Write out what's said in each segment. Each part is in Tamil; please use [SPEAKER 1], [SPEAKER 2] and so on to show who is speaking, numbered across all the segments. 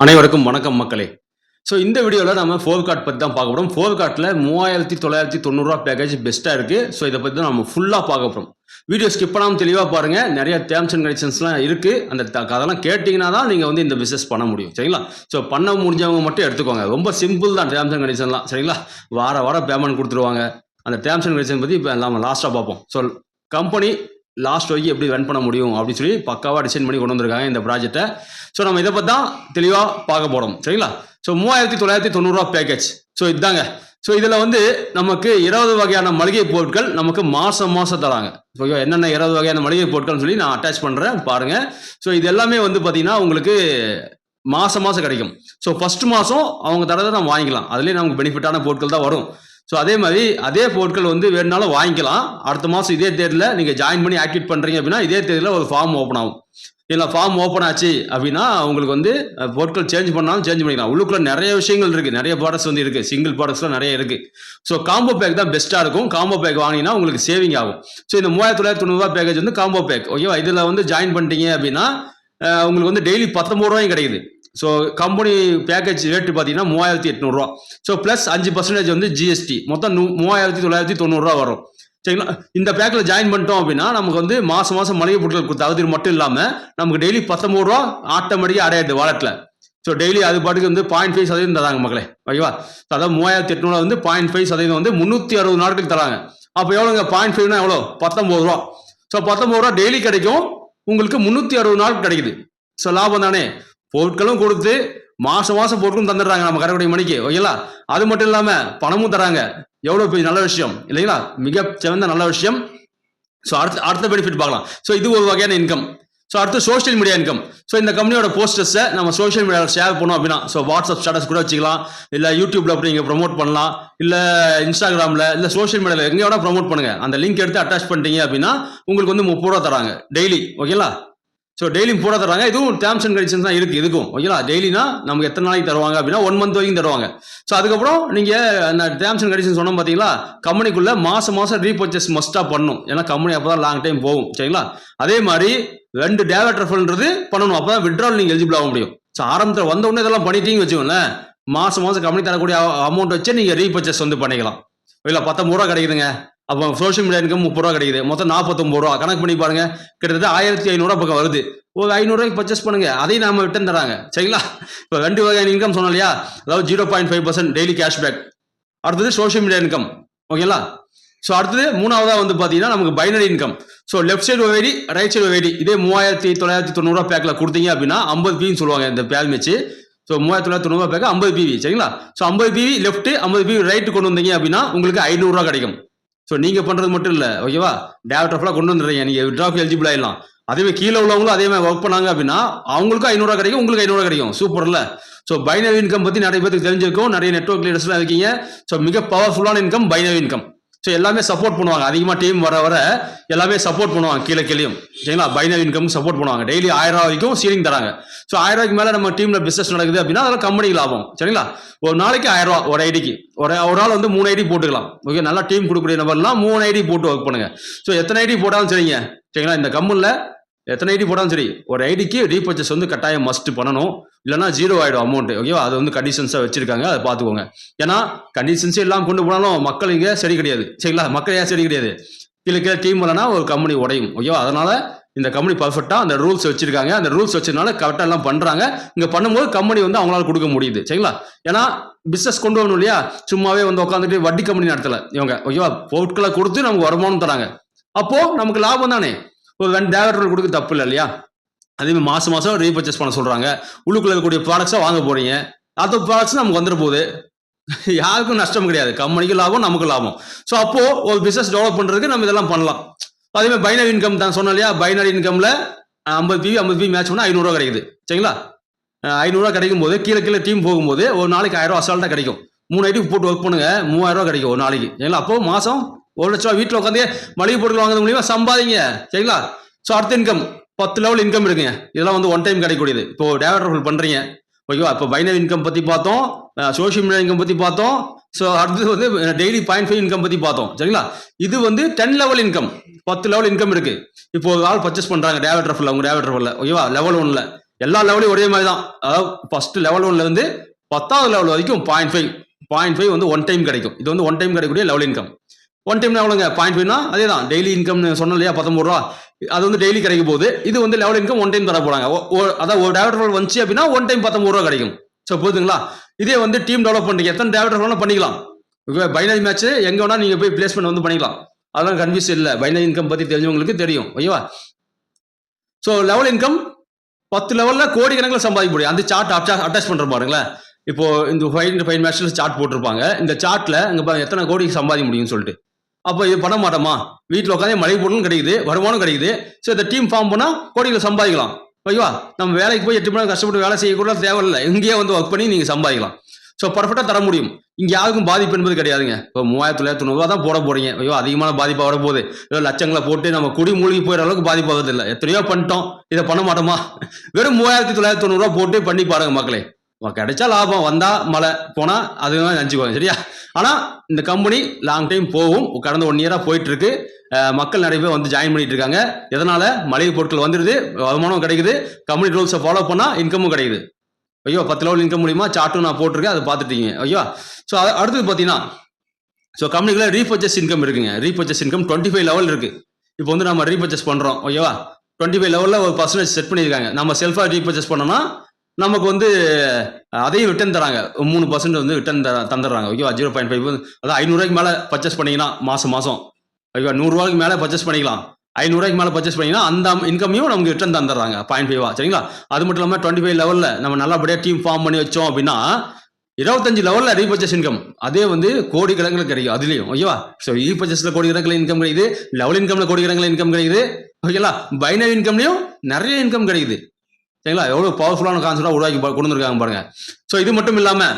[SPEAKER 1] அனைவருக்கும் வணக்கம் மக்களே. ஸோ இந்த வீடியோவில் நம்ம ஃபோர் கார்ட் பற்றி தான் பார்க்க போகிறோம் ஃபோர் கார்ட்டில் மூவாயிரத்தி தொள்ளாயிரத்தி தொண்ணூறுரூவா பேக்கேஜ் பெஸ்ட்டாக இருக்குது ஸோ இதை பற்றி தான் நம்ம ஃபுல்லாக பார்க்க போகிறோம் வீடியோ ஸ்கிப் பண்ணாமல் தெளிவாக பாருங்கள் நிறைய டேர்ம்ஸ் அண்ட் கண்டிஷன்ஸ்லாம் இருக்குது அந்த த- அதெல்லாம் கேட்டிங்கன்னா தான் நீங்கள் வந்து இந்த பிஸ்னஸ் பண்ண முடியும். சரிங்களா? ஸோ பண்ண முடிஞ்சவங்க மட்டும் எடுத்துக்கோங்க. ரொம்ப சிம்பிள் தான் டேர்ம்ஸ் அண்ட் கண்டிஷன்லாம் சரிங்களா? வார வாரம் பேமெண்ட் கொடுத்துருவாங்க. அந்த டேர்ம்ஸ் அண்ட் கண்டிஷன் பற்றி இப்போ நம்ம லாஸ்ட்டாக பார்ப்போம். ஸோ கம்பெனி லாஸ்ட் வரைக்கும் எப்படி ரன் பண்ண முடியும் அப்படின்னு சொல்லி பக்காவாக டிசைன் பண்ணி கொண்டு வந்திருக்காங்க இந்த ப்ராஜெக்ட்டை ஸோ நம்ம இதை பற்றி தான் தெளிவாக பார்க்க போகிறோம் சரிங்களா? ஸோ மூவாயிரத்தி தொள்ளாயிரத்தி தொண்ணூறுரூவா பேக்கேஜ் ஸோ இதுதாங்க ஸோ இதில் வந்து நமக்கு இருபது வகையான மளிகை பொருட்கள் நமக்கு மாதம் மாதம் தராங்க. ஓகே என்னென்ன இருபது வகையான மளிகை பொருட்கள்னு சொல்லி நான் அட்டாச் பண்ணுறேன் பாருங்கள் ஸோ இது எல்லாமே வந்து பார்த்தீங்கன்னா உங்களுக்கு மாதம் மாதம் கிடைக்கும். ஸோ ஃபர்ஸ்ட் மாதம் அவங்க தரதை நம்ம வாங்கிக்கலாம். அதுலேயே நமக்கு பெனிஃபிட்டான பொருட்கள் தான் வரும். ஸோ அதே மாதிரி அதே பொருட்கள் வந்து வேணுனாலும் வாங்கிக்கலாம். அடுத்த மாதம் இதே தேதியில் நீங்கள் ஜாயின் பண்ணி ஆக்டிவேட் பண்ணுறீங்க அப்படின்னா இதே தேதியில் ஒரு ஃபார்ம் ஓப்பன் ஆகும். இல்லை ஃபார்ம் ஓப்பன் ஆச்சு அப்படின்னா உங்களுக்கு வந்து பொருட்கள் சேஞ்ச் பண்ணாலும் சேஞ்ச் பண்ணிக்கலாம். உள்ளுக்குள்ள நிறைய விஷயங்கள் இருக்குது நிறைய ப்ராடக்ட்ஸ் வந்து இருக்குது சிங்கிள் ப்ராடக்ட்ஸ்லாம் நிறைய இருக்குது ஸோ காம்போ பேக் தான் பெஸ்ட்டாக இருக்கும். காம்போ பேக் வாங்கினீங்கன்னா உங்களுக்கு சேவிங் ஆகும். ஸோ இந்த மூவாயிரத்தி தொள்ளாயிரத்தி தொண்ணூறுபா பேக்கேஜ் வந்து காம்போ பேக் ஓகேவா இதில் வந்து ஜாயின் பண்ணிட்டீங்க அப்படின்னா உங்களுக்கு வந்து டெய்லி பத்தொம்பது ரூபாயும் கிடைக்குது. ஸோ கம்பெனி பேக்கேஜ் ரேட்டு பார்த்தீங்கன்னா மூவாயிரத்தி எட்நூறுரூவா ஸோ ப்ளஸ் அஞ்சு பர்சன்டேஜ் வந்து ஜிஎஸ்டி மொத்தம் மூவாயிரத்தி தொள்ளாயிரத்தி தொண்ணூறுரூவா வரும். சரிங்களா? இந்த பேக்கில் ஜாயின் பண்ணிட்டோம் அப்படின்னா நமக்கு வந்து மாதம் மாதம் மளிகை பொருட்கள் கொடுத்த அது மட்டும் இல்லாமல் நமக்கு டெய்லி பத்தொம்பது ரூபா ஆட்டோமேட்டிக்காக அடையாது வாலெட்டில் ஸோ டெய்லி அது பாட்டுக்கு வந்து பாயிண்ட் ஃபைவ் சதவீதம் தராங்க மக்களே. ஓகேவா? அதாவது மூவாயிரத்தி எட்நூறுவா வந்து பாயிண்ட் ஃபைவ் சதவீதம் வந்து முந்நூற்றி அறுபது நாட்கள் தராங்க. அப்போ எவ்வளோங்க பாயிண்ட் ஃபைவ்னா எவ்வளோ பத்தொம்பது ரூபா. ஸோ பத்தொம்பது ரூபா டெய்லி கிடைக்கும். உங்களுக்கு முந்நூற்றி அறுபது நாள் கிடைக்குது. ஸோ லாபம் தானே? பொருட்களும் கொடுத்து மாசம் மாசம் பொருட்களும் தந்துடுறாங்க நம்ம கரைக்குடி மணிக்கு ஓகேங்களா? அது மட்டும் இல்லாம பணமும் தராங்க. எவ்வளவு பெரிய நல்ல விஷயம் இல்லைங்களா? மிக சிறந்த நல்ல விஷயம். ஸோ அடுத்த அடுத்த பெனிஃபிட் பார்க்கலாம். ஸோ இது ஒரு வகையான இன்கம் ஸோ அடுத்து சோஷியல் மீடியா இன்கம் ஸோ இந்த கம்பெனியோட போஸ்டர்ஸை நம்ம சோஷியல் மீடியாவில் ஷேர் பண்ணோம் அப்படின்னா ஸோ வாட்ஸ்அப் ஸ்டேட்டஸ் கூட வச்சுக்கலாம். இல்லை யூடியூப்ல அப்படி நீங்கள் ப்ரோமோட் பண்ணலாம். இல்லை இன்ஸ்டாகிராமில் இல்லை சோஷியல் மீடியாவில் எங்கேயோட ப்ரொமோட் ப்ரோமோட் பண்ணுங்க. அந்த லிங்க் எடுத்து அட்டாச் பண்ணிட்டீங்க அப்படின்னா உங்களுக்கு வந்து முப்பது ரூபா தராங்க. டெய்லி ஓகேங்களா? ஸோ டெய்லியும் போட தராங்க இதுவும் டேர்ம்ஸ் அண்ட் கண்டிஷன்ஸ் தான் இருக்குது இதுக்கும். ஓகேங்களா டெய்லினா நமக்கு எத்தனை நாளைக்கு தருவாங்க அப்படின்னா ஒன் மந்த் வரைக்கும் தருவாங்க. ஸோ அதுக்கப்புறம் நீங்கள் அந்த டேர்ம்ஸ் அண்ட் கண்டிஷன் சொன்னோம் பார்த்தீங்களா கம்பெனிக்குள்ளே மாதம் மாதம் ரீபர்ச்சேஸ் மஸ்ட்டாக பண்ணணும் ஏன்னா கம்பெனி அப்போ தான் லாங் டைம் போகும். சரிங்களா? அதே மாதிரி ரெண்டு டேவட் ரெஃபர்ன்றது பண்ணணும். அப்போ தான் விட்ரால் நீங்கள் எலிஜிபிள் ஆக முடியும். ஸோ ஆரம்பத்தில் வந்த உடனே இதெல்லாம் பண்ணிட்டீங்கன்னு வச்சுக்கோங்களேன். மாதம் மாதம் கம்பெனி தரக்கூடிய அமௌண்ட் வச்சு நீங்கள் ரீபர்ச்சேஸ் வந்து பண்ணிக்கலாம். இல்லை பத்தொம்பது ரூபா கிடைக்குதுங்க. அப்போ சோஷியல் மீடியா இன்கம் முப்பது ரூபா கிடைக்குது. மொத்தம் நாற்பத்தொம்பது ரூபா. கணக்கு பண்ணி பாருங்க. கிட்டத்தட்ட ஆயிரத்தி ஐநூறுரூவா பக்கம் வருது. ஒரு ஐநூறுரூவாய்க்கு பர்ச்சேஸ் பண்ணுங்க. அதையும் நாம விட்டு தராங்க. சரிங்களா? இப்போ ரெண்டு வகையான இன்கம் சொன்னோம் இல்லையா? அதாவது zero point five percent daily cashback அடுத்தது சோஷியல் மீடியா இன்கம் ஓகேங்களா? ஸோ அடுத்தது மூணாவதா வந்து பார்த்தீங்கன்னா நமக்கு binary income so left side வெடி ரைட் சைடு வெடி இதே மூவாயிரத்தி தொள்ளாயிரத்தி தொண்ணூறுரூவா பேக்கில் கொடுத்தீங்க அப்படின்னா ஐம்பது பின்னு சொல்லுவாங்க இந்த பேல் வச்சு ஸோ மூவாயிரத்தி தொள்ளாயிரத்தி தொண்ணூறுரூவா பேக் ஐம்பது பிவி சரிங்களா? ஸோ ஐம்பது பிவி லெஃப்ட் ஐம்பது பிவி ரைட்டு கொண்டு வந்தீங்க அப்படின்னா உங்களுக்கு ஐநூறுரூவா கிடைக்கும். ஸோ நீங்கள் பண்ணுறது மட்டும் இல்லை ஓகேவா டேரக்டர் ஃபுல்லாக கொண்டு வந்துடுறீங்க. நீங்கள் விட்ராஃப் எலிஜிபிள் ஆகிடலாம் அதே கீழே உள்ளவங்களும் அதே மாதிரி ஒர்க் பண்ணாங்க அப்படின்னா அவங்களுக்கும் ஐநூறுரூவா கிடைக்கும் உங்களுக்கு ஐநூறுரூவா கிடைக்கும். சூப்பர்ல ஸோ பைனரி இன்கம் பற்றி நிறைய பேருக்கு தெரிஞ்சிருக்கும். நிறைய நெட்ஒர்க் லீடர்ஸ்லாம் இருக்கீங்க. ஸோ மிக பவர்ஃபுல்லான இன்கம் பைனரி இன்கம் ஸோ எல்லாமே சப்போர்ட் பண்ணுவாங்க. அதிகமாக டீம் வர வர எல்லாமே சப்போர்ட் பண்ணுவாங்க. கீழே கீழேயும். சரிங்களா? பைனரி இன்கம் சப்போர்ட் பண்ணுவாங்க. டெய்லி ஆயிரம் ரூபா வரைக்கும் சீலிங் தராங்க. ஸோ ஆயிரம் ரூபாய்க்கு மேலே நம்ம டீமில் பிஸ்னஸ் நடக்குது அப்படின்னா அதெல்லாம் கம்பெனிக்கு லாபம். சரிங்களா? ஒரு நாளைக்கு ஆயிரம் ரூபா ஒரு ஐடிக்கு ஒரு ஒரு ஆள் வந்து மூணு ஐடி போட்டுக்கலாம். ஓகே நல்லா டீம் கொடுக்கக்கூடிய நபர்லாம் மூணு ஐடி போட்டு ஒர்க் பண்ணுங்க. ஸோ எத்தனை ஐடி போட்டாலும் சரிங்க. சரிங்களா? இந்த கம்பெனியில் எத்தனை ஐடி போட்டாலும் சரி ஒரு ஐடிக்கு ரீபர்ச்சேஸ் வந்து கட்டாயம் மஸ்ட் பண்ணணும். இல்லைன்னா ஜீரோ ஆகிடும் அமௌண்ட் ஓகேவா அது வந்து கண்டிஷன்ஸாக வச்சிருக்காங்க. அதை பார்த்துக்கோங்க. ஏன்னா கண்டிஷன்ஸே எல்லாம் கொண்டு போனாலும் மக்கள் இங்கே சரி கிடையாது. சரிங்களா? மக்கள் ஏன் சரி கிடையாது? கீழே கீழே டீம் இல்லைனா ஒரு கம்பெனி உடையும். ஓகேவா அதனால இந்த கம்பெனி பர்ஃபெக்டாக அந்த ரூல்ஸ் வச்சிருக்காங்க. அந்த ரூல்ஸ் வச்சதுனால கரெக்டாக எல்லாம் பண்ணுறாங்க இங்கே பண்ணும்போது கம்பெனி வந்து அவங்களால கொடுக்க முடியுது. சரிங்களா? ஏன்னா பிஸ்னஸ் கொண்டு வரணும் இல்லையா? சும்மாவே வந்து உட்காந்துட்டு வட்டி கம்பெனி நடத்தலை. இவங்க ஓகேவா பொருட்களை கொடுத்து நமக்கு வருமானம் தராங்க. அப்போது நமக்கு லாபம் தானே? ஒரு ரெண்டு டேரக்டர்கள் கொடுக்க தப்பு இல்லை இல்லையா அதேமாதிரி மாதம் மாதம் ரீபர்ச்சேஸ் பண்ண சொல்கிறாங்க உள்ளுக்குள்ள இருக்கக்கூடிய ப்ராடக்ட்ஸாக வாங்க போகிறீங்க அந்த ப்ராடக்ட்ஸ் நமக்கு வந்துட போகுது யாருக்கும் நஷ்டம் கிடையாது. கம்பெனிக்கு லாபம் நமக்கு லாபம். ஸோ அப்போது ஒரு பிசினஸ் டெவலப் பண்ணுறதுக்கு நம்ம இதெல்லாம் பண்ணலாம். அதேமாதிரி பைனரி இன்கம் தான் சொன்னோம் இல்லையா? பைனரி இன்கமில் ஐம்பது பிவி ஐம்பது பிவி மேட்ச் பண்ணால் ஐநூறுரூவா கிடைக்குது. சரிங்களா? ஐநூறுரூவா கிடைக்கும் போது கீழே கீழே டீம் போகும்போது ஒரு நாளைக்கு ஆயிரம் ரூபா அசால்ட்டாக கிடைக்கும். மூணு ஐடிக்கு போட்டு ஒர்க் பண்ணுங்க மூவாயிரம் ரூபா கிடைக்கும் ஒரு நாளைக்கு. சரிங்களா? அப்போ மாதம் ஒரு லட்ச ரூபா வீட்டில் உட்காந்து மளிகை பொருட்கள் வாங்குறது மூலியமா சம்பாதிங்க. சரிங்களா? ஸோ அடுத்த இன்கம் பத்து லெவல் இன்கம் இருக்குங்க. இதெல்லாம் வந்து ஒன் டைம் கிடைக்கக்கூடியது. இப்போ டேவலப் பண்ணுறீங்க ஓகேவா இப்போ பைனரி இன்கம் பற்றி பார்த்தோம். சோஷியல் மீடியா இன்கம் பற்றி பார்த்தோம். ஸோ அடுத்தது வந்து டெய்லி பாயிண்ட் ஃபைவ் இன்கம் பற்றி பார்த்தோம். சரிங்களா? இது வந்து டென் லெவல் இன்கம் பத்து லெவல் இன்கம் இருக்கு. இப்போ ஒரு ஆள் பர்ச்சேஸ் பண்ணுறாங்க டேவட் ட்ரஃபில் அவங்க டேவட் ட்ரஃபில் ஓகேவா லெவல் ஒன்ல எல்லா லெவலையும் ஒரே மாதிரி தான். அதாவது ஃபர்ஸ்ட் லெவல் ஒன்ல இருந்து பத்தாவது லெவல் வரைக்கும் பாயிண்ட் ஃபைவ் பாயிண்ட் ஃபைவ் வந்து ஒன் டைம் கிடைக்கும். இது வந்து ஒன் டைம் கிடைக்கக்கூடிய லெவல் இன்கம் ஒன் டைம் எவ்வளோங்க பாயிண்ட் ஃபைவ்னா அதே தான் டெய்லி இன்கம்னு சொன்னோம் இல்லையா? பத்தொம்பது ரூபா. அது வந்து டெய்லி கிடைக்க போகுது. இது வந்து லெவல் இன்கம் ஒன் டைம் தர போறாங்க. அதான் அதாவது ஒரு டேரக்டர் வந்துச்சு அப்படின்னா ஒன் டைம் பத்தொம்பது ரூபா கிடைக்கும். ஸோ போதுங்களா இதே வந்து டீம் டெவலப் பண்ணுறீங்க எத்தனை டேரக்டர் வேணாலும் பண்ணிக்கலாம். பைனரி மேட்ச் எங்கே வேணா நீங்கள் போய் பிளேஸ்மெண்ட் வந்து பண்ணிக்கலாம். அதெல்லாம் கன்ஃபியூஸ் இல்லை. பைனரி இன்கம் பற்றி தெரிஞ்சவங்களுக்கு தெரியும். ஓகேவா? ஸோ லெவல் இன்கம் பத்து லெவலில் கோடி கணக்கில் சம்பாதிக்க முடியும். அந்த சார்ட் அட்டாச் பண்ணுற பாருங்களேன். இப்போ இந்த ஃபைன் ஃபைன் மேட்ச்சில் சார்ட் போட்டிருப்பாங்க. இந்த சார்ட்டில் இங்கே பாருங்க எத்தனை கோடி சம்பாதிக்க முடியும்னு சொல்லிட்டு. அப்போ இது பண்ண மாட்டோமா? வீட்டில் உட்காந்து மழை பொருளும் கிடைக்குது வருமானம் கிடைக்குது. ஸோ இந்த டீம் ஃபார்ம் பண்ணால் கோடிகளை சம்பாதிக்கலாம். ஓகேவா? நம்ம வேலைக்கு போய் எட்டு மணி நேரம் கஷ்டப்பட்டு வேலை செய்யக்கூட தேவையில்லை. இங்கேயே வந்து ஒர்க் பண்ணி நீங்கள் சம்பாதிக்கலாம். ஸோ பர்ஃபெக்டாக தர முடியும். இங்கே யாருக்கும் பாதிப்பு என்பது கிடையாதுங்க. இப்போ மூவாயிரத்தி தொள்ளாயிரத்தி தொண்ணூறுவா தான் போட போறீங்க. ஐயோ அதிகமான பாதிப்பாக வரப்போகுது ஐயோ லட்சங்களை போட்டு நம்ம குடி மூழ்கி போயிற அளவுக்கு பாதிப்பு ஆகுது இல்லை எத்தனையோ பண்ணிட்டோம். இதை பண்ண மாட்டோமா? வெறும் மூவாயிரத்தி தொள்ளாயிரத்தி தொண்ணூறுவா போட்டு பண்ணி பாருங்க மக்களே. கிடைச்சா லாபம் வந்தா மழை போனா அதுதான் நினச்சிக்கோங்க சரியா? ஆனா இந்த கம்பெனி லாங் டைம் போகும். கடந்த ஒன் இயரா போயிட்டு இருக்கு மக்கள் நிறைய பேர் வந்து ஜாயின் பண்ணிட்டு இருக்காங்க. எதனால? மளிகை பொருட்கள் வந்துடுது வருமானம் கிடைக்குது கம்பெனி ரூல்ஸை ஃபாலோ பண்ணா இன்கமும் கிடைக்குது. ஐயோ பத்து லெவல் இன்கம் மூலியமா சார்ட்டும் நான் போட்டிருக்கேன் அதை பார்த்துட்டீங்க ஐயோ. ஸோ அடுத்தது பார்த்தீங்கன்னா ஸோ கம்பெனிக்குள்ள ரீபர்ச்சஸ் இன்கம் இருக்குங்க. Repurchase income twenty five level இருக்கு. இப்போ வந்து நம்ம ரீபர்ச்சஸ் பண்றோம் ஓகேவா டுவெண்ட்டி ஃபைவ் லெவலில் ஒரு பர்சன்டேஜ் செட் பண்ணியிருக்காங்க. நம்ம செல்ஃபாக ரீபர்ச்சஸ் பண்ணோம்னா நமக்கு வந்து அதையும் ரிட்டர்ன் தராங்க. மூணு பர்சன்ட் வந்து ரிட்டர்ன் தந்துடுறாங்க. ஓகேவா ஜீரோ பாயிண்ட் ஃபைவ் அதாவது ஐநூறுரூவாய்க்கு மேலே பர்ச்சேஸ் பண்ணிக்கலாம் மாதம் மாதம் ஓகேவா நூறுரூவாய்க்கு மேலே பர்ச்சேஸ் பண்ணிக்கலாம். ஐநூறுரூவாய்க்கு மேலே பர்ச்சேஸ் பண்ணிங்கன்னா அந்த இன்கமையும் நமக்கு ரிட்டர்ன் தந்துடுறாங்க. பாயிண்ட் ஃபைவா சரிங்களா? அது மட்டும் இல்லாமல் டுவெண்ட்டி ஃபைவ் லெவலில் நம்ம நல்லபடியாக டீம் ஃபார்ம் பண்ணி வச்சோம் அப்படின்னா இருபத்தஞ்சு லெவலில் ரீபர்ச்சேஸ் இன்கம் அதே வந்து கோடி கணக்கில் கிடைக்கும் அதுலேயும். ஓகேவா ஸோ ரீபர்ச்சேஸில் கோடி கணக்கில் இன்கம் கிடைக்குது. லெவல் இன்கமில் கோடி கணக்கில் இன்கம் கிடைக்குது. ஓகேங்களா? பைனரி இன்கம்லையும் நிறைய இன்கம் கிடைக்குது. சரிங்களா? எவ்வளோ பவர்ஃபுல்லான கான்செப்டாக உருவாக்கி பா- கொண்டு வந்திருக்காங்க பாருங்க. ஸோ இது மட்டும் இல்லாமல்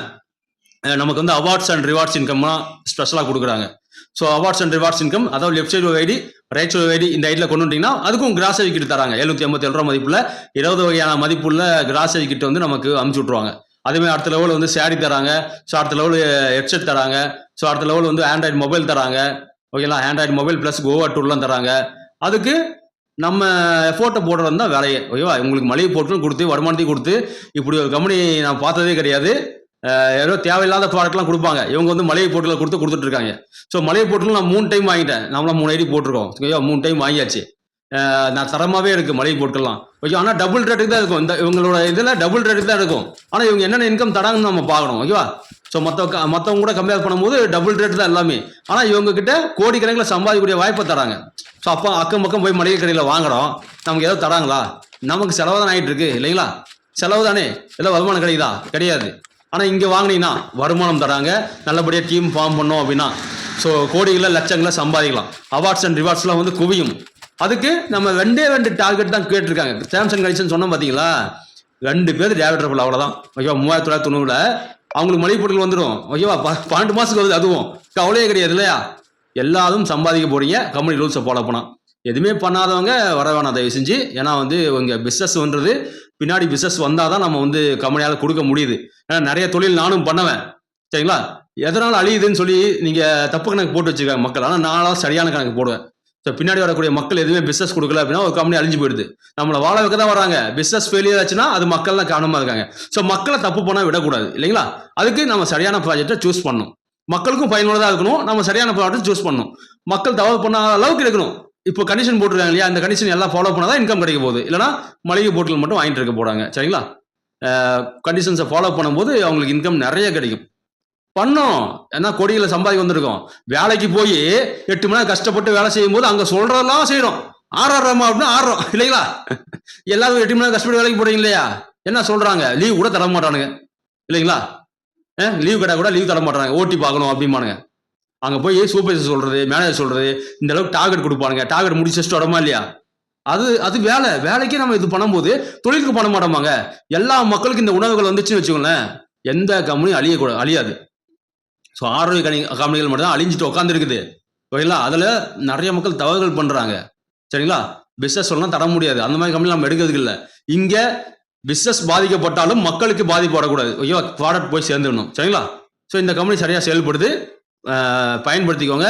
[SPEAKER 1] நமக்கு வந்து அவார்ட்ஸ் அண்ட் ரிவார்ட்ஸ் இன்கம்லாம் ஸ்பெஷலாக கொடுக்குறாங்க. So awards and rewards income அதாவது left side ID right side ID இந்த ஐடியில் கொண்டு வந்தீங்கன்னா அதுக்கும் கிராஸ் கிட் தராங்க. எழுநூத்தி ஐம்பத்தி ஏழு ரூபா மதிப்பில் இருபது வகையான மதிப்புள்ள கிராஸ் கிட் வந்து நமக்கு அமுச்சு விட்ருவாங்க அதே அடுத்த லெவல் வந்து சேரீ தராங்க. ஸோ அடுத்த லெவல் ஹெட்செட் தராங்க. ஸோ அடுத்த லெவல் வந்து ஆண்ட்ராய்டு மொபைல் தராங்க. ஓகேங்களா ஆண்ட்ராய்டு மொபைல் ப்ளஸ் கோவா டூர்லாம் தராங்க. அதுக்கு நம்ம எஃபோர்ட்டை போடுறது தான் வேலையே ஓகேவா உங்களுக்கு மளிகை பொருட்களும் கொடுத்து வருமானத்தையும் கொடுத்து இப்படி ஒரு கம்பெனி நான் பார்த்ததே கிடையாது. ஏதோ தேவையில்லாத ப்ராடக்ட்லாம் கொடுப்பாங்க. இவங்க வந்து மளிகை பொருட்களை கொடுத்து கொடுத்துட்டு இருக்காங்க ஸோ மளிகை பொருட்கள் நான் மூணு டைம் வாங்கிட்டேன். நம்மளாம் மூணு ஐடி போட்டிருக்கோம். ஓகேவா மூணு டைம் வாங்கியாச்சு. நான் தரமாகவே இருக்குது மளிகை பொருட்கள்லாம். ஓகே ஆனால் டபுள் ரேட்டுக்கு தான் இருக்கும். இந்த இவங்களோட இதில் டபுள் ரேட்டுக்கு தான் இருக்கும். ஆனால் இவங்க என்னென்ன இன்கம் தராங்கன்னு நம்ம பார்க்கணும். ஓகேவா ஸோ மற்ற மற்றவங்க கூட கம்பேர் பண்ணும்போது டபுள் ரேட் தான் எல்லாமே. ஆனால் இவங்க கிட்ட கோடிக்கணக்கில் சம்பாதிக்கக்கூடிய வாய்ப்பை தராங்க. ஸோ அப்போ அக்கம் பக்கம் போய் மளிகை கடையில் வாங்குறோம். நமக்கு ஏதோ தராங்களா? நமக்கு செலவு தான் ஆகிட்டு இருக்கு இல்லைங்களா? செலவு தானே இல்லை வருமானம் கிடைக்குதா கிடையாது. ஆனால் இங்கே வாங்கினீங்கன்னா வருமானம் தராங்க. நல்லபடியாக டீம் ஃபார்ம் பண்ணோம் அப்படின்னா. ஸோ கோடிகளை லட்சங்களை சம்பாதிக்கலாம். அவார்ட்ஸ் அண்ட் ரிவார்ட்ஸ்லாம் வந்து குவியும். அதுக்கு நம்ம ரெண்டே ரெண்டு டார்கெட் தான் கேட்டிருக்காங்க. சாம்சங் கண்டிஷன் சொன்னோம் பார்த்தீங்களா ரெண்டு பேர் டேவிட்ரபிள் அவ்வளோதான் ஓகேவா மூவாயிரத்தி தொள்ளாயிரத்தி தொண்ணூறில். அவங்களுக்கு மளிகை பொருட்கள் வந்துடும் ஓகேவா பன்னெண்டு மாதத்துக்கு வருது அதுவும். கவலையே கிடையாது இல்லையா? எல்லாரும் சம்பாதிக்க போறீங்க. கம்பெனி ரூல்ஸை ஃபாலோ பண்ணா எதுவுமே பண்ணாதவங்க வர வேணாம். தயவு செஞ்சு. ஏன்னா வந்து இங்கே பிஸ்னஸ்ன்றது பின்னாடி பிஸ்னஸ் வந்தால் தான் நம்ம வந்து கம்பெனியால் கொடுக்க முடியுது. ஏன்னா நிறைய தொழில் நானும் பண்ணுவேன். சரிங்களா? எதனால் அழியுதுன்னு சொல்லி நீங்கள் தப்பு கணக்கு போட்டு வச்சுருக்காங்க மக்கள். ஆனால் நானும் சரியான கணக்கு போடுவேன். ஸோ பின்னாடி வரக்கூடிய மக்கள் எதுவுமே பிஸ்னஸ் கொடுக்கல அப்படின்னா ஒரு கம்பெனி அழிஞ்சு போயிடுது. நம்மளை வாழ வைக்க தான் வராங்க. பிஸ்னஸ் ஃபெயிலியர் ஆச்சுன்னா அது மக்கள் தான் காரணமாக இருக்காங்க. ஸோ மக்களை தப்பு பண்ணால் விடக்கூடாது. இல்லைங்களா? அதுக்கு நம்ம சரியான ப்ராஜெக்டை சூஸ் பண்ணணும். மக்களுக்கும் பயனுள்ளதாக இருக்கணும். நம்ம சரியான ப்ராடக்ட் சூஸ் பண்ணணும். மக்கள் தவறு பண்ணாத அளவுக்கு இருக்கணும். இப்போ கண்டிஷன் போட்டிருக்காங்க இல்லையா? அந்த கண்டிஷன் எல்லாம் ஃபாலோ பண்ணாதான் இன்கம் கிடைக்க போகுது. இல்லைனா மளிகை பொருட்கள் மட்டும் வாங்கிட்டு இருக்க போகிறாங்க சரிங்களா? கண்டிஷன்ஸை ஃபாலோ பண்ணும்போது அவங்களுக்கு இன்கம் நிறைய கிடைக்கும். பண்ணோம். ஏன்னா கொடிகளை சம்பாதிக்க வந்திருக்கோம். வேலைக்கு போய் எட்டு மணி நேரம் கஷ்டப்பட்டு வேலை செய்யும் போது அங்கே சொல்கிறதெல்லாம் செய்கிறோம் ஆறாடுறோமா அப்படின்னா ஆடுறோம் இல்லைங்களா? எல்லாரும் எட்டு மணி நேரம் கஷ்டப்பட்டு வேலைக்கு போறீங்க இல்லையா? என்ன சொல்கிறாங்க லீவ் கூட தர மாட்டானுங்க. இல்லைங்களா? லீவ் கடை கூட லீவ் தர மாட்டாங்க ஓட்டி பார்க்கணும் அப்படிமானுங்க அங்கே போய் சூப்பர்வைசர் சொல்றது மேனேஜர் சொல்றது இந்த அளவுக்கு டார்கெட் கொடுப்பானுங்க. டார்கெட் முடிச்சு வச்சுட்டு வரமா இல்லையா? அது அது வேலை. வேலைக்கே நம்ம இது பண்ணும்போது தொழிலுக்கு பண்ண மாட்டோமாங்க. எல்லா மக்களுக்கும் இந்த உணவுகள் வந்துச்சுன்னு வச்சுக்கோங்களேன். எந்த கம்பெனியும் அழியக்கூடாது அழியாது. ஸோ ஆரோக்கிய கணி கம்பெனிகள் மட்டும் தான் அழிஞ்சிட்டு உட்காந்துருக்குது ஓகேங்களா? அதில் நிறைய மக்கள் தவறுகள் பண்ணுறாங்க சரிங்களா? பிஸ்னஸ் சொல்லலாம் தர முடியாது. அந்த மாதிரி கம்பெனி நம்ம எடுக்கிறதுக்கு இல்லை. இங்கே பிஸ்னஸ் பாதிக்கப்பட்டாலும் மக்களுக்கு பாதிப்பு வரக்கூடாது ஐயோ ப்ராடக்ட் போய் சேர்ந்துடணும். சரிங்களா? ஸோ இந்த கம்பெனி சரியாக செயல்படுது. பயன்படுத்திக்கோங்க.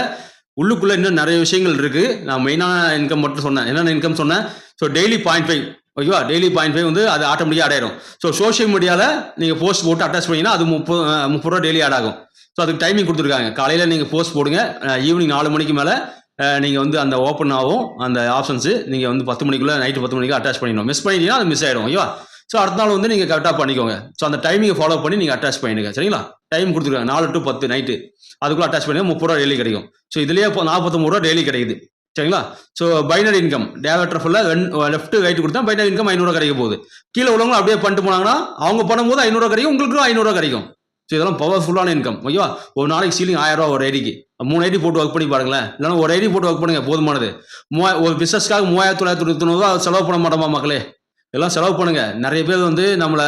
[SPEAKER 1] உள்ளுக்குள்ளே இன்னும் நிறைய விஷயங்கள் இருக்குது நான் மெயினான இன்கம் மட்டும் சொன்னேன். என்னென்ன இன்கம் சொன்னேன்? ஸோ டெய்லி பாயிண்ட் ஃபைவ் ஓகேவா? டெய்லி பாயிண்ட் ஃபைவ் வந்து அது ஆட்டோமேட்டிக்காக ஆட் ஸோ சோஷியல் மீடியாவில் நீங்கள் போஸ்ட் போட்டு அட்டாச் பண்ணிங்கன்னா அது முப்பது முப்பது ரூபா டெய்லி ஆட் ஆகும். ஸோ அதுக்கு டைமிங் கொடுத்துருக்காங்க. காலையில் நீங்கள் போஸ்ட் போடுங்க. ஈவினிங் நாலு மணிக்கு மேலே நீங்கள் வந்து அந்த ஓப்பன் ஆகும். அந்த ஆப்ஷன்ஸு நீங்கள் வந்து பத்து மணிக்குள்ளே நைட்டு பத்து மணிக்கு அட்டாச் பண்ணிடணும். மிஸ் பண்ணிட்டீங்கன்னா அது மிஸ் ஆகிடும் ஓகேவா? ஸோ அடுத்த நாள் வந்து நீங்கள் கரெக்டாக பண்ணிக்கோங்க. ஸோ அந்த டைமிங்கை ஃபாலோ பண்ணி நீங்கள் அட்டாச் பண்ணிடுங்க. சரிங்களா? டைம் கொடுத்துருக்காங்க. நாலு டு பத்து நைட்டு அதுக்குள்ளே அட்டாச் பண்ணி முப்பது ரூபா டெய்லி கிடைக்கும். ஸோ இதுலேயே இப்போ நாற்பத்தொம்பது ரூபா டெய்லி கிடைக்குது. சரிங்களா? ஸோ பைனரி இன்கம் டேவேட்டர் ஃபுல்லாக லெஃப்ட் ரைட் கொடுத்தா பைனரி இன்கம் ஐநூறுரூவா கிடைக்க போகுது. கீழே உள்ளவங்க அப்படியே பண்ணிட்டு போனாங்கன்னா அவங்க பண்ணும்போது ஐநூறுரூவா கிடைக்கும் உங்களுக்கும் ஐநூறுரூவா கிடைக்கும். ஸோ இதெல்லாம் பவர்ஃபுல்லான இன்கம் ஓகேவா ஒரு நாளைக்கு சீலிங் ஆயிரம் ரூபா ஒரு ஐடிக்கு மூணு ஐடி போட்டு ஒர்க் பண்ணி பாருங்களேன். இல்லைனா ஒரு ஐடி போட்டு ஒர்க் பண்ணுங்க. போதுமானது. மூவா ஒரு பிஸ்னஸ்க்காக மூவாயிரத்தி தொள்ளாயிரத்தி தொண்ணூத்தி செலவு பண்ண மாட்டோமா மக்களே? எல்லாம் செலவு பண்ணுங்க. நிறைய பேர் வந்து நம்மளை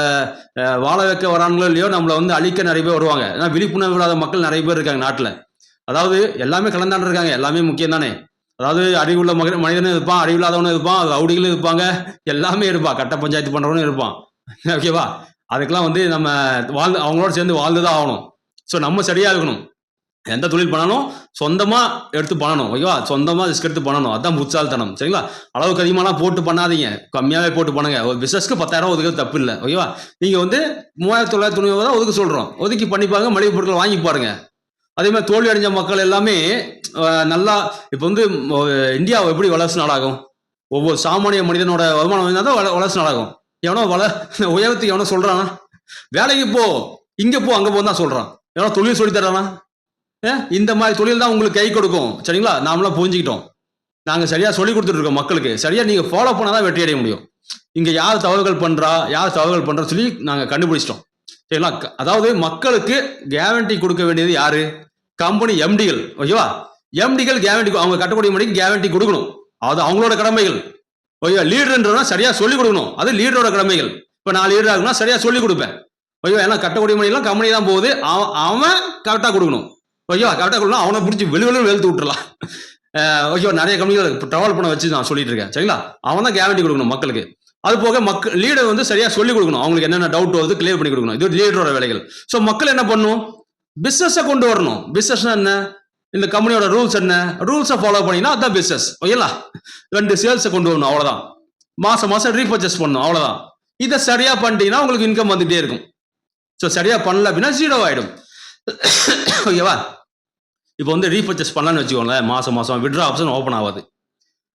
[SPEAKER 1] வாழ வைக்க வராங்களோ இல்லையோ நம்மளை வந்து அழிக்க நிறைய பேர் வருவாங்க. ஏன்னா விழிப்புணர்வு இல்லாத மக்கள் நிறைய பேர் இருக்காங்க நாட்டில். அதாவது எல்லாமே கலந்தாண்டு இருக்காங்க. எல்லாமே முக்கியம் தானே. அதாவது அறிவுள்ள மக மனிதனும் இருப்பான் அறிவில்லாதவனும் இருப்பான் ரவுடிகளும் இருப்பாங்க. எல்லாமே இருப்பான். கட்ட பஞ்சாயத்து பண்ணுறவனும் இருப்பான். ஓகேவா? அதுக்கெல்லாம் வந்து நம்ம வாழ்ந்து அவங்களோட சேர்ந்து வாழ்ந்து தான் ஆகணும். ஸோ நம்ம சரியாக இருக்கணும். எந்த தொழில் பண்ணாலும் சொந்தமாக எடுத்து பண்ணணும் ஓகேவா? சொந்தமாக ரிஸ்க் எடுத்து பண்ணணும். அதான் முச்சால்தனம் சரிங்களா? அளவுக்கு அதிகமாலாம் போட்டு பண்ணாதீங்க. கம்மியாகவே போட்டு பண்ணுங்க. ஒரு பிஸ்னஸ்க்கு பத்தாயிரம் ஒதுக்கிறது தப்பு இல்லை ஓகேவா? நீங்கள் வந்து மூவாயிரத்தி தொள்ளாயிரத்தி தொண்ணூறு தான் ஒதுக்க சொல்கிறோம் ஒதுக்கி பண்ணிப்பாங்க மளிகை பொருட்கள் வாங்கி பாருங்க. அதே மாதிரி தோல்வி அடைஞ்ச மக்கள் எல்லாமே நல்லா இப்போ வந்து இந்தியாவை இந்தியா எப்படி வளர்ச்சி நாடாகும்? ஒவ்வொரு சாமானிய மனிதனோட வருமானம் வந்தால் தான் வள- வளர்ச்சி நாடாகும். எவனோ வள உயரத்துக்கு எவனோ சொல்கிறானா வேலைக்கு போ இங்கே போ அங்கே போ தான் சொல்கிறான் எவனோ தொழில் சொல்லி இந்த மாதிரி தொழில் தான் உங்களுக்கு கை கொடுக்கும். சரிங்களா? நாமளாம் புரிஞ்சுக்கிட்டோம். நாங்கள் சரியாக சொல்லி கொடுத்துட்டு இருக்கோம் மக்களுக்கு. சரியாக நீங்கள் ஃபாலோ பண்ணால் தான் வெற்றி அடைய முடியும். இங்கே யார் தவறுகள் பண்ணுறா யார் தவறுகள் பண்ணுறா சொல்லி நாங்கள் கண்டுபிடிச்சிட்டோம். சரிங்களா? க- அதாவது மக்களுக்கு கேரண்டி கொடுக்க வேண்டியது யாரு? கம்பெனி எம்டிகள் ஓகேவா? எம்டிகள் கேரண்டி அவங்க கட்டக்கூடிய மணிக்கு கேரண்டி கொடுக்கணும். அது அவங்களோட கடமைகள். ஓகேவா? லீடர்ன்றதுனா சரியாக சொல்லிக் கொடுக்கணும். அது லீடரோட கடமைகள். இப்போ நான் லீடர் ஆகுனா சரியாக சொல்லிக் கொடுப்பேன். ஓகேவா? ஏன்னா கட்டக்கூடிய மணிலாம் கம்பெனி தான் போகுது. அவன் அவன் கரெக்டாக கொடுக்கணும். ஓகேவா கரெக்டாக கொடுக்கணும் அவனை பிடிச்சி வெளி வெளியே வெளுத்து விட்டுறலாம். ஓகேவா நிறைய கம்பெனிகள் இப்போ ட்ராவல் பண்ண வச்சு நான் சொல்லிட்டு இருக்கேன். சரிங்களா? அவன் தான் கேரண்டி கொடுக்கணும் மக்களுக்கு. அது போக மக்கள் லீடர் வந்து சரியா சொல்லி கொடுக்கணும். அவங்களுக்கு என்னென்ன டவுட் வருது கிளியர் பண்ணி கொடுக்கணும். இது லீடரோட வேலைகள். ஸோ மக்கள் என்ன பண்ணும்? பிஸ்னஸை கொண்டு வரணும். பிஸ்னஸ் என்ன? இந்த கம்பெனியோட ரூல்ஸ் என்ன? ரூல்ஸை ஃபாலோ பண்ணீங்கன்னா அதான் பிஸ்னஸ் ஓகேங்களா ரெண்டு சேல்ஸை கொண்டு வரணும் அவ்வளோதான் மாசம் மாசம் ரீபர்ச்சேஸ் பண்ணணும் அவ்வளோதான் இதை சரியா பண்ணிட்டீங்கன்னா உங்களுக்கு இன்கம் வந்துட்டே இருக்கும். ஸோ சரியா பண்ணல அப்படின்னா ஜீரோ ஆயிடும். ஓகேவா இப்போ வந்து ரீபர்ச்சேஸ் பண்ணலான்னு வச்சுக்கோங்களேன் மாதம் மாதம் விட்ரா ஆப்ஷன் ஓப்பன் ஆகாது.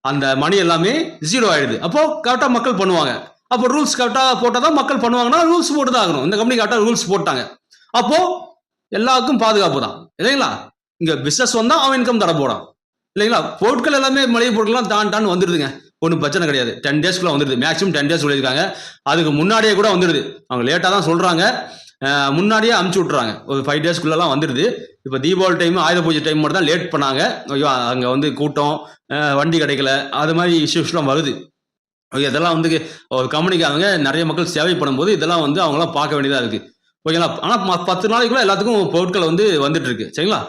[SPEAKER 1] அந்த மணி எல்லாமே ஜீரோ ஆயிடுது. அப்போ கரெக்டாக மக்கள் பண்ணுவாங்க. அப்போ ரூல்ஸ் கரெக்டாக போட்டால் தான் மக்கள் பண்ணுவாங்கன்னா ரூல்ஸ் போட்டு தான் ஆகணும். இந்த கம்பெனி கரெக்டாக ரூல்ஸ் போட்டாங்க. அப்போ எல்லாருக்கும் பாதுகாப்பு தான். இல்லைங்களா? இங்கே பிஸ்னஸ் வந்தால் அவன் இன்கம் தர போகிறான் இல்லைங்களா? பொருட்கள் எல்லாமே மளிகை பொருட்கள்லாம் தான் தான் வந்துடுதுங்க ஒன்றும் பிரச்சனை கிடையாது. டென் டேஸ்க்குள்ளே வந்துடுது மேக்ஸிமம் டென் டேஸ் சொல்லியிருக்காங்க. அதுக்கு முன்னாடியே கூட வந்துடுது அவங்க லேட்டாக தான் சொல்கிறாங்க முன்னாடியே அமுச்சு விட்றாங்க ஒரு ஃபைவ் டேஸ்க்குள்ளெல்லாம் வந்துடுது இப்போ தீபாவளி டைம் ஆயுத பூஜை டைம் மட்டும் தான் லேட் பண்ணாங்க. ஐயோ அங்கே வந்து கூட்டம் வண்டி கிடைக்கல. அது மாதிரி இஷ்யூஸ்லாம் வருது. ஓகே இதெல்லாம் வந்து ஒரு கம்பெனிக்காரங்க நிறைய மக்கள் சேவை பண்ணும்போது இதெல்லாம் வந்து அவங்களாம் பார்க்க வேண்டியதாக இருக்குது ஓகேங்களா? ஆனால் பத்து நாளைக்குள்ளே எல்லாத்துக்கும் பொருட்கள் வந்து வந்துட்டு இருக்கு. சரிங்களா?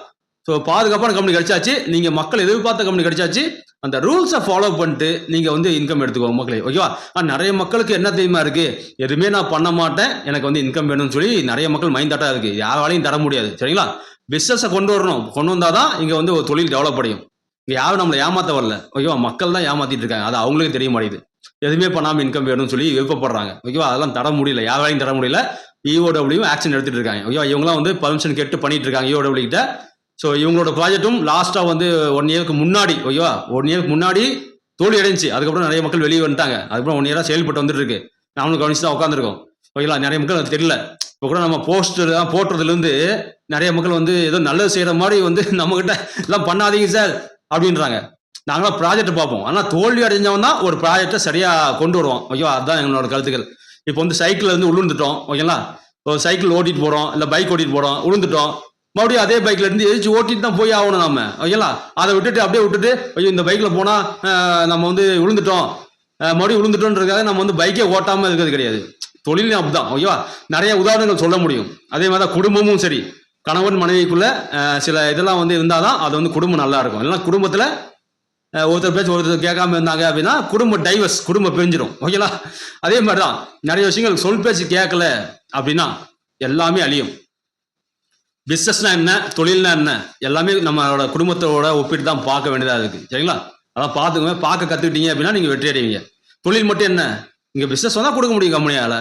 [SPEAKER 1] ஸோ பாதுகாப்பான கம்பெனி கிடைச்சாச்சு நீங்கள் மக்கள் எதிர்பார்த்த கம்பெனி கிடைச்சாச்சு அந்த ரூல்ஸை ஃபாலோ பண்ணிட்டு நீங்கள் வந்து இன்கம் எடுத்துக்கோங்க மக்களே ஓகேவா ஆனால் நிறைய மக்களுக்கு என்ன தெரியுமா இருக்குது எதுவுமே நான் பண்ண மாட்டேன் எனக்கு வந்து இன்கம் வேணும்னு சொல்லி நிறைய மக்கள் மைண்ட் தாட்டாக இருக்கு. யாராலையும் தர முடியாது சரிங்களா? பிஸ்னஸை கொண்டு வரணும். கொண்டு வந்தால் தான் இங்கே வந்து ஒரு தொழில் டெவலப் அடையும். இங்கே யாரும் நம்மளை ஏமாற்ற வரல ஓகேவா மக்கள் தான் ஏமாற்றிட்டு இருக்காங்க. அது அவங்களுக்கு தெரிய மாட்டேங்குது. எதுவுமே பண்ணாமல் இன்கம் வேணும்னு சொல்லி விருப்பப்படுறாங்க ஓகேவா அதெல்லாம் தர முடியல யாராலையும் தர முடியல. இஓடபிள்யூ ஆக்ஷன் எடுத்துட்டு இருக்காங்க ஓகேவா இவங்கலாம் வந்து பர்மிஷன் கேட்டு பண்ணிட்டு இருக்காங்க இஓடபிள்யூ கிட்ட. ஸோ இவங்களோட ப்ராஜெக்ட்டும் லாஸ்ட்டாக வந்து ஒன் இயருக்கு முன்னாடி ஓகேவா ஒன் இயருக்கு முன்னாடி தோல்வி அடைஞ்சி அதுக்கப்புறம் நிறைய மக்கள் வெளியே வந்துட்டாங்க. அதுக்கப்புறம் ஒன் இயராக செயல்பட்டு வந்துட்டு இருக்கு. நாமளும் கவனிச்சு தான் உட்காந்துருக்கோம் ஓகேங்களா நிறைய மக்கள் அது தெரியல. இப்போ கூட நம்ம போஸ்டர் தான் போட்டுறதுலேருந்து நிறைய மக்கள் வந்து ஏதோ நல்லது செய்கிற மாதிரி வந்து நம்மக்கிட்ட எல்லாம் பண்ணாதீங்க சார் அப்படின்றாங்க. நாங்களாம் ப்ராஜெக்ட் பார்ப்போம். ஆனால் தோல்வி அடைஞ்சவன் தான் ஒரு ப்ராஜெக்டை சரியாக கொண்டு வருவோம் ஓகேவா அதுதான் எங்களோட கருத்துக்கள். இப்போ வந்து சைக்கிளில் வந்து உளுந்துட்டோம். ஓகேங்களா இப்போ சைக்கிள் ஓட்டிட்டு போகிறோம் இல்லை பைக் ஓட்டிட்டு போகிறோம் உளுந்துட்டோம். மறுபடியும் அதே பைக்ல இருந்து எதிர்த்து ஓட்டிட்டு தான் போய் ஆகணும் நம்ம ஓகேங்களா? அதை விட்டுட்டு அப்படியே விட்டுட்டு ஐயோ இந்த பைக்ல போனா நம்ம வந்து விழுந்துட்டோம். மறுபடியும் விழுந்துட்டோன்றதுக்காக நம்ம வந்து பைக்கே ஓட்டாம இருக்கிறது கிடையாது. தொழிலும் அப்படிதான் ஓகேவா? நிறைய உதாரணங்கள் சொல்ல முடியும். அதே மாதிரி தான் குடும்பமும் சரி. கணவன் மனைவிக்குள்ள சில இதெல்லாம் வந்து இருந்தாதான் அது வந்து குடும்பம் நல்லா இருக்கும். இல்லைன்னா குடும்பத்துல ஒருத்தர் பேச்சு ஒருத்தர் கேட்காம இருந்தாங்க அப்படின்னா குடும்ப டைவர்ஸ் குடும்பம் பிரிஞ்சிடும் ஓகேங்களா? அதே மாதிரி தான் நிறைய விஷயங்கள் சொல் பேச்சு கேட்கல அப்படின்னா எல்லாமே அழியும். பிஸ்னஸ்னா என்ன தொழில்னா என்ன எல்லாமே நம்மளோட குடும்பத்தோட ஒப்பிட்டு தான் பார்க்க வேண்டியதாக இருக்கு. சரிங்களா? அதான் பார்த்துக்கோங்க. பார்க்க கற்றுக்கிட்டீங்க அப்படின்னா நீங்கள் வெற்றி அடைவீங்க. தொழில் மட்டும் என்ன? இங்கே பிஸ்னஸ் வந்தால் கொடுக்க முடியும் கம்பெனியால்.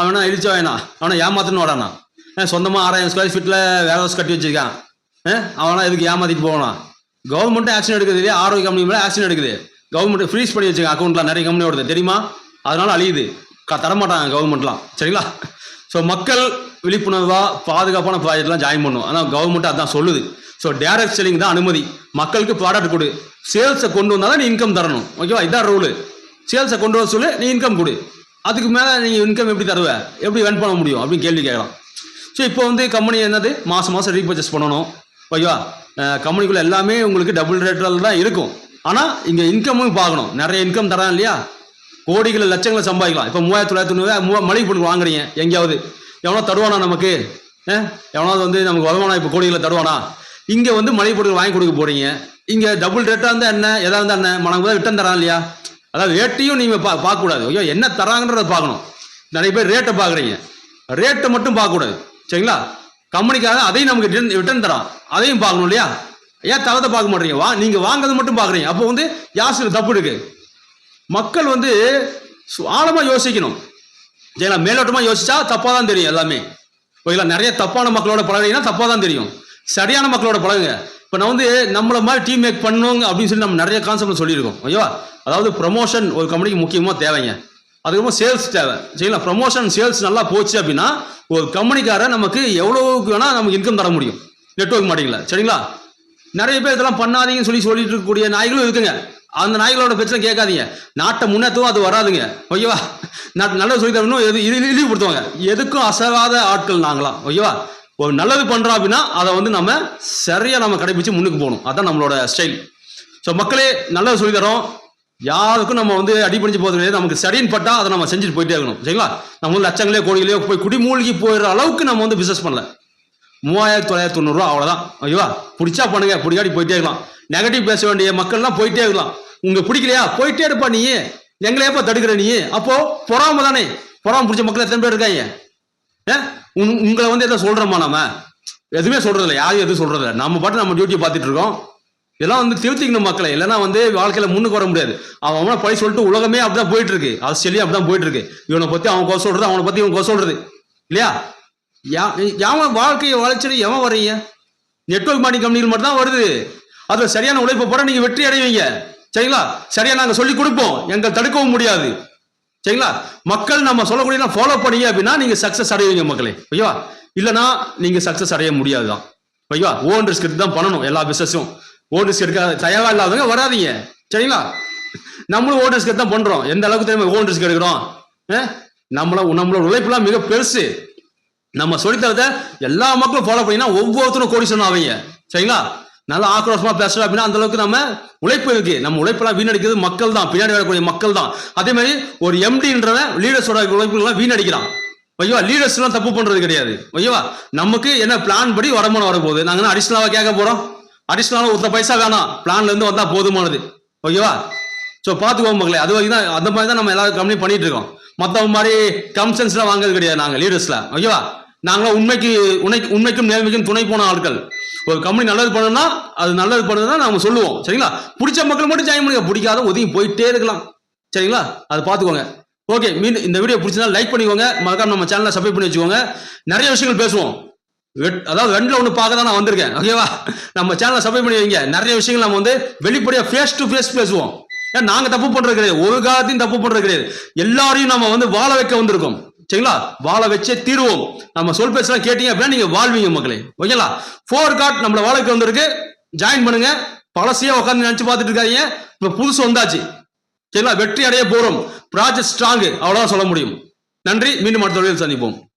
[SPEAKER 1] அவனா இடிச்சா வேணாம் அவனை ஏமாத்துன்னு வரானா சொந்தமாக ஆறாயிரம் ஸ்கொயர் ஃபீட்டில் வேற ஹவுஸ் கட்டி வச்சிருக்கான். அவனா எதுக்கு ஏமாத்திட்டு போகணும் கவர்மெண்ட்டும் ஆக்ஷன் எடுக்குது இல்லையா? ஆரோக்கிய கம்பெனி மேலே ஆக்ஷன் எடுக்குது. கவர்மெண்ட் ஃப்ரீஸ் பண்ணி வச்சிருக்காங்க அக்கௌண்ட்லாம் நிறைய கம்பெனி வருது தெரியுமா? அதனால அழியுது. க தரமாட்டாங்க கவர்மெண்ட்லாம் சரிங்களா? ஸோ மக்கள் விழிப்புணர்வாக பாதுகாப்பான ப்ராஜெக்ட்லாம் ஜாயின் பண்ணும். ஆனால் கவர்மெண்ட் அதான் சொல்லுது. ஸோ டேரக்ட் செல்லிங் தான் அனுமதி. மக்களுக்கு ப்ராடக்ட் கொடு. சேல்ஸை கொண்டு வந்தால் தான் நீ இன்கம் தரணும். ஓகேவா இதான் ரூலு சேல்ஸை கொண்டு வர சொல்லு நீ இன்கம் கொடு. அதுக்கு மேலே நீங்கள் இன்கம் எப்படி தருவ? எப்படி வென் பண்ண முடியும்? அப்படின்னு கேள்வி கேட்கலாம். ஸோ இப்போ வந்து கம்பெனி என்னது? மாதம் மாதம் ரீபர்ச்சேஸ் பண்ணணும். ஓகேவா கம்பெனிக்குள்ளே எல்லாமே உங்களுக்கு டபுள் ரேட்டில் தான் இருக்கும். ஆனால் இங்கே இன்கமும் பார்க்கணும். நிறைய இன்கம் தரான் இல்லையா? கோடிகளை லட்சங்களை சம்பாதிக்கலாம். இப்போ மூவாயிரத்தி தொள்ளாயிரத்தி தொண்ணூறு மளிகை பொருள் வாங்குறீங்க. எங்கேயாவது? எவனோ தருவானா நமக்கு? எவனாவது வந்து நமக்கு வருமானம் இப்போ கோடிகளை தருவானா? இங்கே வந்து மளிகை பொருள் வாங்கி கொடுக்க போறீங்க. இங்கே டபுள் ரேட்டாக இருந்தால் என்ன? எதாக இருந்தால் என்ன? மனம் தான் ரிட்டன் தரான் இல்லையா? அதாவது ரேட்டையும் நீங்கள் பா பார்க்கக்கூடாது. ஐயோ என்ன தராங்கன்றத பார்க்கணும். நிறைய பேர் ரேட்டை பார்க்குறீங்க. ரேட்டை மட்டும் பார்க்கக்கூடாது. சரிங்களா? கம்பெனிக்காக அதையும் நமக்கு ரிட்டன் ரிட்டன் தரான். அதையும் பார்க்கணும் இல்லையா? ஏன் தரத்தை பார்க்க மாட்டீங்க? வா நீங்கள் வாங்குறது மட்டும் பார்க்குறீங்க. அப்போ வந்து யாசில் தப்பு இருக்குது மக்கள் வந்து சு- ஆழமா யோசிக்கணும். சரிங்களா மேலோட்டமா யோசிச்சா தப்பா தான் தெரியும் எல்லாமே. ஓகேங்களா நிறைய தப்பான மக்களோட பழகினா தப்பா தான் தெரியும். சரியான மக்களோட பழகுங்க. இப்போ நான் வந்து நம்மளை மாதிரி டீம் மேக் பண்ணுங்க அப்படின்னு சொல்லி நம்ம நிறைய கான்செப்ட் சொல்லியிருக்கோம். ஓகேவா அதாவது ப்ரொமோஷன் ஒரு கம்பெனிக்கு முக்கியமாக தேவைங்க. அதுக்கப்புறம் சேல்ஸ் தேவை. சரிங்களா? ப்ரமோஷன் சேல்ஸ் நல்லா போச்சு அப்படின்னா ஒரு கம்பெனிக்கார நமக்கு எவ்வளவுக்கு வேணால் நமக்கு இன்கம் தர முடியும். நெட்வொர்க் மாட்டிங்களா சரிங்களா? நிறைய பேர் இதெல்லாம் பண்ணாதீங்கன்னு சொல்லி சொல்லிட்டு இருக்கக்கூடிய நாய்களும் இருக்குங்க. அந்த நாய்களோட பிரச்சனை கேட்காதீங்க. நாட்டை முன்னேற்றவும் அது வராதுங்க. ஓகேவா? நாட்டு நல்லது சொல்லி தரணும் எது இது இழிவுபடுத்துவாங்க எதுக்கும் அசராத ஆட்கள் நாங்களாம். ஓகேவா? ஒரு நல்லது பண்ணுறோம் அப்படின்னா அதை வந்து நம்ம சரியாக நம்ம கடைபிடிச்சு முன்னுக்கு போகணும். அதான் நம்மளோட ஸ்டைல் ஸோ மக்களே நல்லது சொல்லி தரோம் யாருக்கும் நம்ம வந்து அடிபடிஞ்சு போகிறது கிடையாது. நமக்கு சரின்னு பட்டா அதை நம்ம செஞ்சுட்டு போயிட்டே இருக்கணும். சரிங்களா? நம்ம வந்து லட்சங்களே கோடிகளையோ போய் குடிமூழ்கி போயிடுற அளவுக்கு நம்ம வந்து பிஸ்னஸ் பண்ணல. மூவாயிரத்தி தொள்ளாயிரத்தி தொண்ணூறுரூவா அவ்வளோதான் ஓகேவா? பிடிச்சா பண்ணுங்க. பிடிக்காடி போயிட்டே இருக்கலாம். நெகட்டிவ் பேச வேண்டிய மக்கள்லாம் போயிட்டே இருக்கலாம். உங்க பிடிக்கலையா? போயிட்டே இருப்பா நீ. எங்களையப்பா தடுக்கிற நீ? அப்போ பொறாம தானே. பொறாம பிடிச்ச மக்கள் எத்தனை பேர் இருக்காங்க? ஏ? உன்- உங்களை வந்து எதை சொல்றோமா நாம? எதுவுமே சொல்றது இல்லை யாரும் எதுவும் சொல்றது இல்லை நம்ம பாட்டு நம்ம டியூட்டி பார்த்துட்டு இருக்கோம். இதெல்லாம் வந்து திருத்திக்கணும் மக்களை. இல்லைன்னா வந்து வாழ்க்கையில முன்னுக்கு வர முடியாது. அவன் அவனை பழி சொல்லிட்டு உலகமே அப்படிதான் போயிட்டு இருக்கு ஆஸ்திரேலியா அப்படிதான் போயிட்டு இருக்கு இவனை பத்தி அவன் கொச சொல்றது அவனை பத்தி இவன் கொச சொல்றது. இல்லையா? யா- எவன் வாழ்க்கையை வளர்ச்சிட்டு எவன் வர்றீங்க? நெட்வொர்க் மாடி கம்பெனிகள் மட்டும் தான் வருது. அதுல சரியான உழைப்பு போட நீங்க வெற்றி அடைவீங்க. சரிங்களா? சரியா நாங்க சொல்லி கொடுப்போம். எங்கள் தடுக்கவும் முடியாது. சரிங்களா? மக்கள் நம்ம சொல்லக்கூடிய ஃபாலோ பண்ணீங்க அப்படின்னா நீங்க சக்சஸ் அடைவீங்க மக்களே. ஓகேவா? இல்லைன்னா நீங்க சக்சஸ் அடைய முடியாதுதான். ஓகேவா? ஓன் ரிஸ்க் எடுத்து தான் பண்ணணும் எல்லா பிசினஸும் ஓன் ரிஸ்க் எடுக்க தயாரா இல்லாதவங்க வராதீங்க. சரிங்களா? நம்மளும் ஓன் ரிஸ்க் தான் பண்றோம். எந்த அளவுக்கு தெரியுமா ஓன் ரிஸ்க் எடுக்கிறோம்? நம்மள நம்மளோட உழைப்புலாம் மிக பெருசு. நம்ம சொல்லித்தரத எல்லா மக்களும் ஃபாலோ பண்ணினா ஒவ்வொருத்தரும் கோடிசன் ஆவீங்க. சரிங்களா? நல்லா ஆக்ரோஷமா பேசுறோம் அப்படின்னா அந்த அளவுக்கு நம்ம உழைப்பு இருக்கு. நம்ம உழைப்பெல்லாம் வீணடிக்கிறது மக்கள் தான் பின்னாடி வரக்கூடிய மக்கள் தான் அதே மாதிரி ஒரு எம்டின்றவன் லீடர்ஸோட உழைப்புலாம் வீணடிக்கிறான். ஐயோ லீடர்ஸ் எல்லாம் தப்பு பண்றது கிடையாது. ஐயோவா நமக்கு என்ன பிளான் படி வருமானம் வரப்போகுது? நாங்க என்ன அடிஷனலாவா கேட்க போறோம்? அடிஷ்னலாக ஒருத்த பைசா வேணாம். பிளான்ல இருந்து வந்தா போதுமானது. ஓகேவா ஸோ பார்த்துக்கோங்க மக்களே. அது வரைக்கும் தான் அந்த மாதிரி தான் நம்ம எல்லாரும் கம்பெனி பண்ணிட்டு இருக்கோம். மற்றவங்க மாதிரி கம்சன்ஸ்லாம் வாங்குறது கிடையாது நாங்கள் லீடர்ஸ்ல ஓகேவா நாங்களாம் உண்மைக்கு உண்மைக்கு உண்மைக்கும் நேர்மைக்கும் துணை போன ஆட்கள். ஒரு கம்பெனி நல்லது பண்ணணும்னா அது நல்லது பண்ணுதுன்னா நம்ம சொல்லுவோம். சரிங்களா? பிடிச்ச மக்கள் மட்டும் ஜாயின் பண்ணுங்க பிடிக்காத ஒதுங்கி போயிட்டே இருக்கலாம். சரிங்களா? அதை பார்த்துக்கோங்க. ஓகே மீண்டும் இந்த வீடியோ பிடிச்சதா லைக் பண்ணிக்கோங்க. மறக்காம நம்ம சேனலை சப்ஸ்கிரைப் பண்ணி வச்சுக்கோங்க. நிறைய விஷயங்கள் பேசுவோம். வெட்- அதாவது ரெண்டுல ஒன்று பார்க்க தான் நான் வந்திருக்கேன். ஓகேவா நம்ம சேனலை சப்ஸ்கிரைப் பண்ணி வைங்க. நிறைய விஷயங்கள் நம்ம வந்து வெளிப்படையாக ஃபேஸ் டு ஃபேஸ் பேசுவோம். ஏன் நாங்கள் தப்பு பண்ணுறது கிடையாது ஒரு காலத்தையும் தப்பு பண்ணுறது கிடையாது எல்லாரையும் நம்ம வந்து வாழ வைக்க வந்திருக்கோம். சரிங்களா? வாழ வச்சே தீருவோம். நம்ம சொல் பேசலாம் கேட்டீங்க அப்படின்னா நீங்க வாழ்வீங்க மக்களே. ஓகேங்களா? ஃபோர் கார்ட் நம்மள வாழ்க்கை வந்திருக்கு. ஜாயின் பண்ணுங்க. பழசையே உட்காந்து நினைச்சு பார்த்துட்டு இருக்காதீங்க. இப்ப புதுசு வந்தாச்சு. சரிங்களா? வெற்றி அடைய போறோம். ப்ராஜெக்ட் ஸ்ட்ராங் அவ்வளவுதான் சொல்ல முடியும். நன்றி. மீண்டும் அடுத்த சந்திப்போம்.